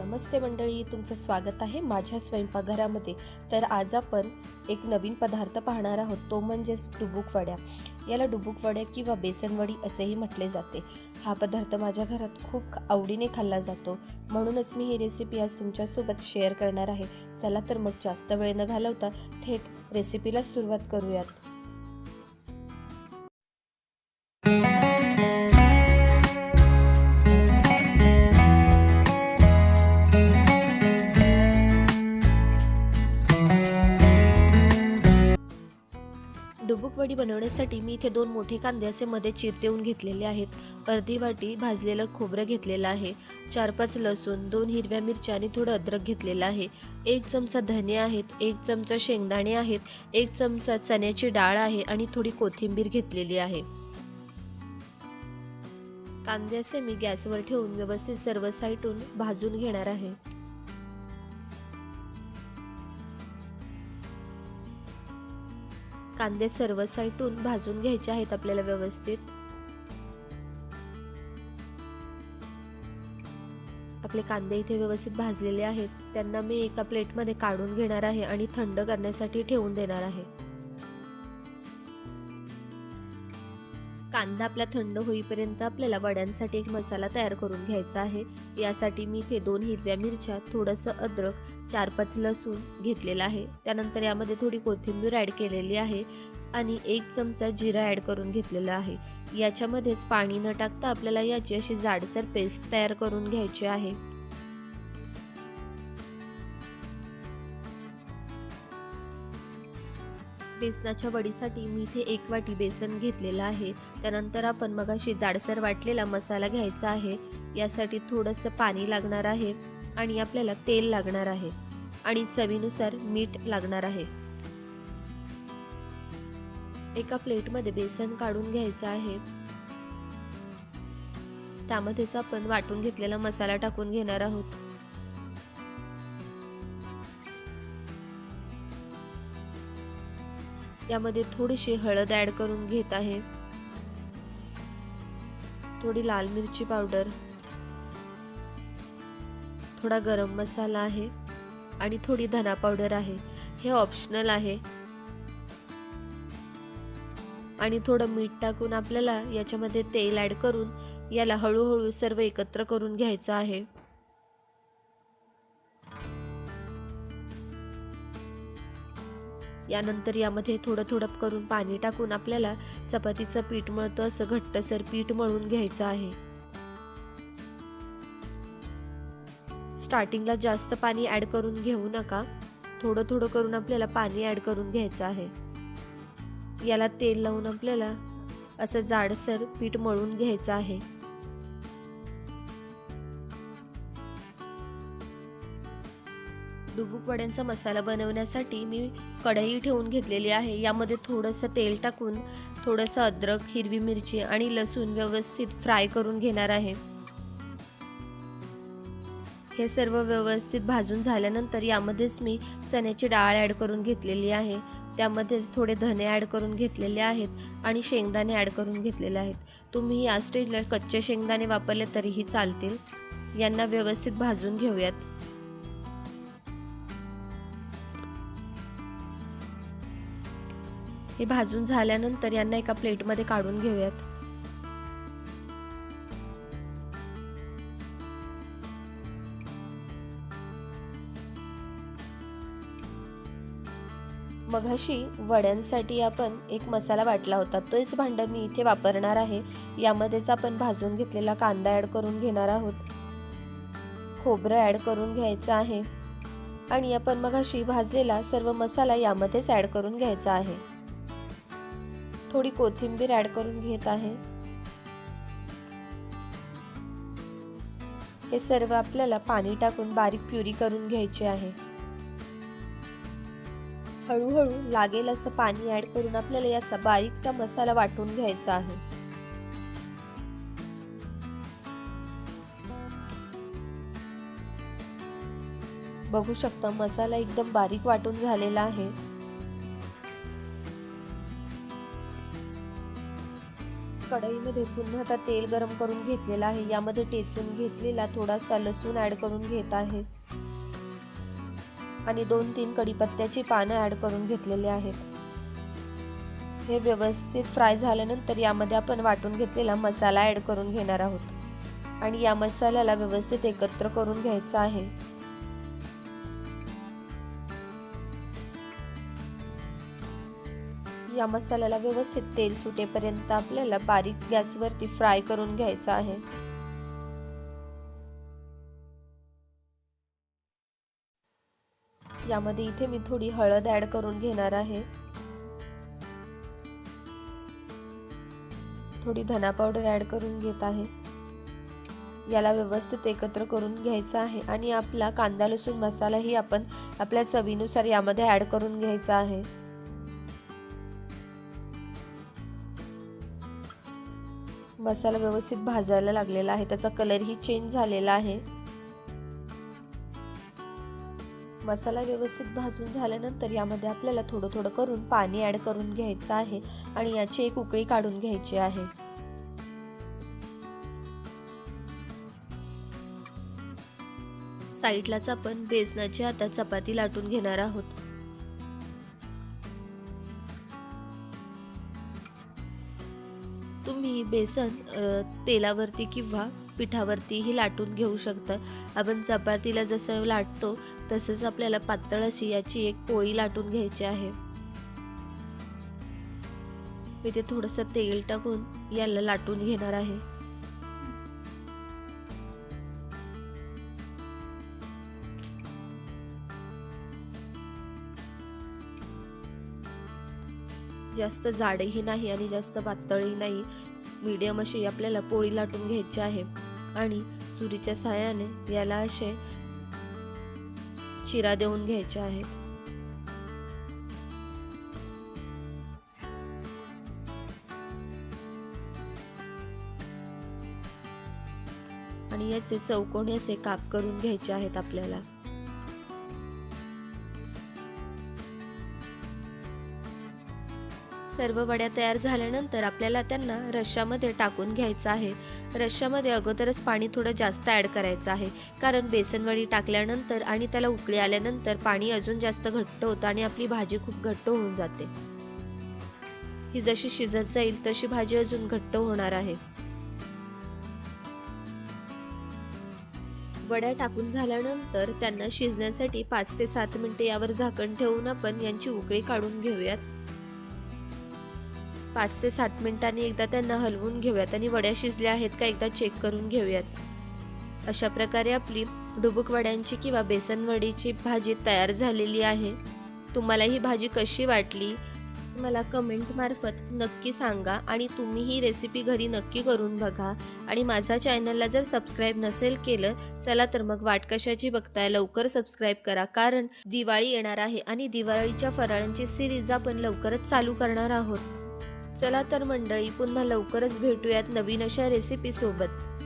नमस्ते मंडळी तुमचं स्वागत आहे माझ्या स्वयंपाकघरामध्ये. तर आज आपण एक नवीन पदार्थ पाहणार आहोत तो म्हणजेच डुबुक वड्या. याला डुबुक वड्या किंवा बेसनवडी असेही म्हटले जाते. हा पदार्थ माझ्या घरात खूप आवडीने खाल्ला जातो. म्हणूनच मी ही रेसिपी आज तुमच्यासोबत शेअर करणार आहे. चला तर मग जास्त वेळ न घालवता थेट रेसिपीला सुरुवात करूयात. वडी बनवण्यासाठी मी इथे दोन मोठे कांदे असे मध्ये चिर देऊन घेतलेले आहेत. अर्धी वाटी भाजलेलं खोबरं घेतलेलं आहे. चार पाच लसूण दोन हिरव्या मिरच्या आणि थोडं अद्रक घेतलेलं आहे. एक चमचा धने आहेत एक चमचा शेंगदाणे आहेत एक चमचा चण्याची डाळ आहे आणि थोडी कोथिंबीर घेतलेली आहे. कांदे असे मी गॅसवर ठेवून व्यवस्थित सर्व साईटून भाजून घेणार आहे. कांदे सर्व साईटून भाजून घ्यायचे आहेत आपल्याला व्यवस्थित. आपले कांदे इथे व्यवस्थित भाजलेले आहेत. त्यांना मी एका प्लेटमध्ये काढून घेणार आहे आणि थंड करण्यासाठी ठेवून देणार आहे. कांदा आपला थंड होईपर्यंत आपल्याला वड्यांसाठी एक मसाला तयार करून घ्यायचा आहे. यासाठी मी इथे दोन हिरव्या मिरच्या थोडंसं अद्रक चार पाच लसूण घेतलेला आहे. त्यानंतर यामध्ये थोडी कोथिंबीर ॲड केलेली आहे आणि एक चमचा जिरा ॲड करून घेतलेला आहे. याच्यामध्येच पाणी न टाकता आपल्याला याची अशी जाडसर पेस्ट तयार करून घ्यायची आहे. बेसनाच्या वडीसाठी मी इथे एक वाटी बेसन घेतलेलं आहे. त्यानंतर आपण मगाशी जाडसर वाटलेला मसाला घ्यायचा आहे. यासाठी थोडंसं पाणी लागणार आहे आणि आपल्याला तेल लागणार आहे. आणि चवीनुसार मीठ लागणार आहे. एका प्लेटमध्ये बेसन काढून घ्यायचं आहे. त्यामध्येच आपण वाटून घेतलेला मसाला टाकून घेणार आहोत. यामध्ये थोडीशी हळद ॲड करून घेत आहे. थोडी लाल मिरची पावडर. थोडा गरम मसाला आहे आणि थोडी धना पावडर आहे. हे ऑप्शनल आहे. आणि थोडं मीठ टाकून आपल्याला याच्यामध्ये तेल ॲड करून याला हळूहळू सर्व एकत्र करून घ्यायचं आहे. यानंतर यामध्ये थोडं थोडं करून पाणी टाकून आपल्याला चपातीचं पीठ मळतो असं घट्टसर पीठ मळून घ्यायचं आहे. स्टार्टिंगला जास्त पाणी ॲड करून घेऊ नका. थोडं थोडं करून आपल्याला पाणी ॲड करून घ्यायचं आहे. याला तेल लावून आपल्याला असं जाडसर पीठ मळून घ्यायचं आहे. डुबुक वड्यांचा मसाला बनवण्यासाठी मी कढई ठेवून घेतलेली आहे. यामध्ये थोडंसं तेल टाकून थोडंसं अद्रक हिरवी मिरची आणि लसूण व्यवस्थित फ्राय करून घेणार आहे. हे सर्व व्यवस्थित भाजून झाल्यानंतर यामध्येच मी चण्याची डाळ ॲड करून घेतलेली आहे. त्यामध्येच थोडे धने ॲड करून घेतलेले आहेत आणि शेंगदाणे ॲड करून घेतलेले आहेत. तुम्ही या स्टेजला कच्चे शेंगदाणे वापरले तरीही चालतील. यांना व्यवस्थित भाजून घेऊयात. हे भाजून झाल्यानंतर यांना एका प्लेटमध्ये काढून घेऊयात. मघाशी वड्यांसाठी आपण एक मसाला वाटला होता. तोच भांडं मी इथे वापरणार आहे. यामध्येच आपण भाजून घेतलेला कांदा ॲड करून घेणार आहोत. खोबरं ॲड करून घ्यायचं आहे. आणि आपण मघाशी भाजलेला सर्व मसाला यामध्येच ॲड करून घ्यायचा आहे. थोडी कोथिंबीर ॲड करून घेत आहे. हे सर्व आपल्याला पाणी टाकून बारीक प्युरी करून घ्यायची आहे. हळूहळू लागेल असं पाणी ॲड करून आपल्याला याचा बारीकसा मसाला वाटून घ्यायचा आहे. बघू शकता मसाला एकदम बारीक वाटून झालेला आहे. कढईमध्ये पुन्हा आता तेल गरम करून घेतलेलं आहे. यामध्ये टेचून घेतलेला थोडासा लसूण ऍड करून घेत आहे. आणि दोन तीन कढीपत्त्याची पानं ऍड करून घेतलेले आहेत. हे व्यवस्थित फ्राय झाल्यानंतर यामध्ये आपण वाटून घेतलेला मसाला ऍड करून घेणार आहोत. आणि या मसाल्याला व्यवस्थित एकत्र करून घ्यायचा आहे. या मसाल्याला व्यवस्थित तेल सुटेपर्यंत आपल्याला बारीक गॅसवरती फ्राय करून घ्यायचा आहे. यामध्ये इथे मी थोडी हळद ऍड करून घेणार आहे. थोडी धना पावडर ऍड करून घेत आहे. याला व्यवस्थित एकत्र करून घ्यायचं आहे आणि आपला कांदा लसूण मसालाही आपण आपल्या चवीनुसार यामध्ये ऍड करून घ्यायचा आहे. मसाला व्यवस्थित भाजायला लागलेला आहे. त्याचा कलरही चेंज झालेला आहे. मसाला व्यवस्थित भाजून झाल्यानंतर यामध्ये आपल्याला थोडं थोडं करून पाणी ॲड करून घ्यायचं आहे आणि याची एक उकळी काढून घ्यायची आहे. साईडलाच आपण बेसनाची आता चपाती लाटून घेणार आहोत. तुम्ही बेसन तेलावरती किंवा पिठावरतीही लाटून घेऊ शकता. आपण चपातीला जसं लाटतो तसंच आपल्याला पातळ अशी याची एक पोळी लाटून घ्यायची आहे. इथे थोडंसं तेल टाकून याला लाटून घेणार आहे. जास्त जाडही नाही आणि जास्त पातळही नाही. मीडियम अशी आपल्याला पोळी लाटून घ्यायची आहे. आणि सुरीच्या सहाय्याने याला असे चिरा देऊन घ्यायचे आहेत. आणि याचे चौकोनी असे काप करून घ्यायचे आहेत आपल्याला. सर्व वड्या तयार झाल्यानंतर आपल्याला त्यांना रश्श्यामध्ये टाकून घ्यायचं आहे. रश्श्यामध्ये अगोदरच पाणी थोडं जास्त ॲड करायचं आहे. कारण बेसनवडी टाकल्यानंतर आणि त्याला उकळी आल्यानंतर पाणी अजून जास्त घट्ट होतं आणि आपली भाजी खूप घट्ट होऊन जाते. ही जशी शिजत जाईल तशी भाजी अजून घट्ट होणार आहे. वड्या टाकून झाल्यानंतर त्यांना शिजण्यासाठी पाच ते सात मिनिटे यावर झाकण ठेवून आपण यांची उकळी काढून घेऊयात. पाच ते सात मिनिटांनी एकदा त्यांना हलवून घेऊयात आणि वड्या शिजल्या आहेत का एकदा चेक करून घेऊयात. अशा प्रकारे आपली डुबुक वड्यांची किंवा बेसन वडीची भाजी तयार झालेली आहे. तुम्हाला ही भाजी कशी वाटली? मला कमेंटमार्फत नक्की सांगा आणि तुम्ही ही रेसिपी घरी नक्की करून बघा. आणि माझ्या चॅनलला जर सबस्क्राईब नसेल केलं चला तर मग वाट कशाची बघताय लवकर सबस्क्राईब करा. कारण दिवाळी येणार आहे आणि दिवाळीच्या फराळांची सिरीज आपण लवकरच चालू करणार आहोत. चला तर मंडळी पुन्हा लवकरच भेटूयात नवीन अशा रेसिपी सोबत.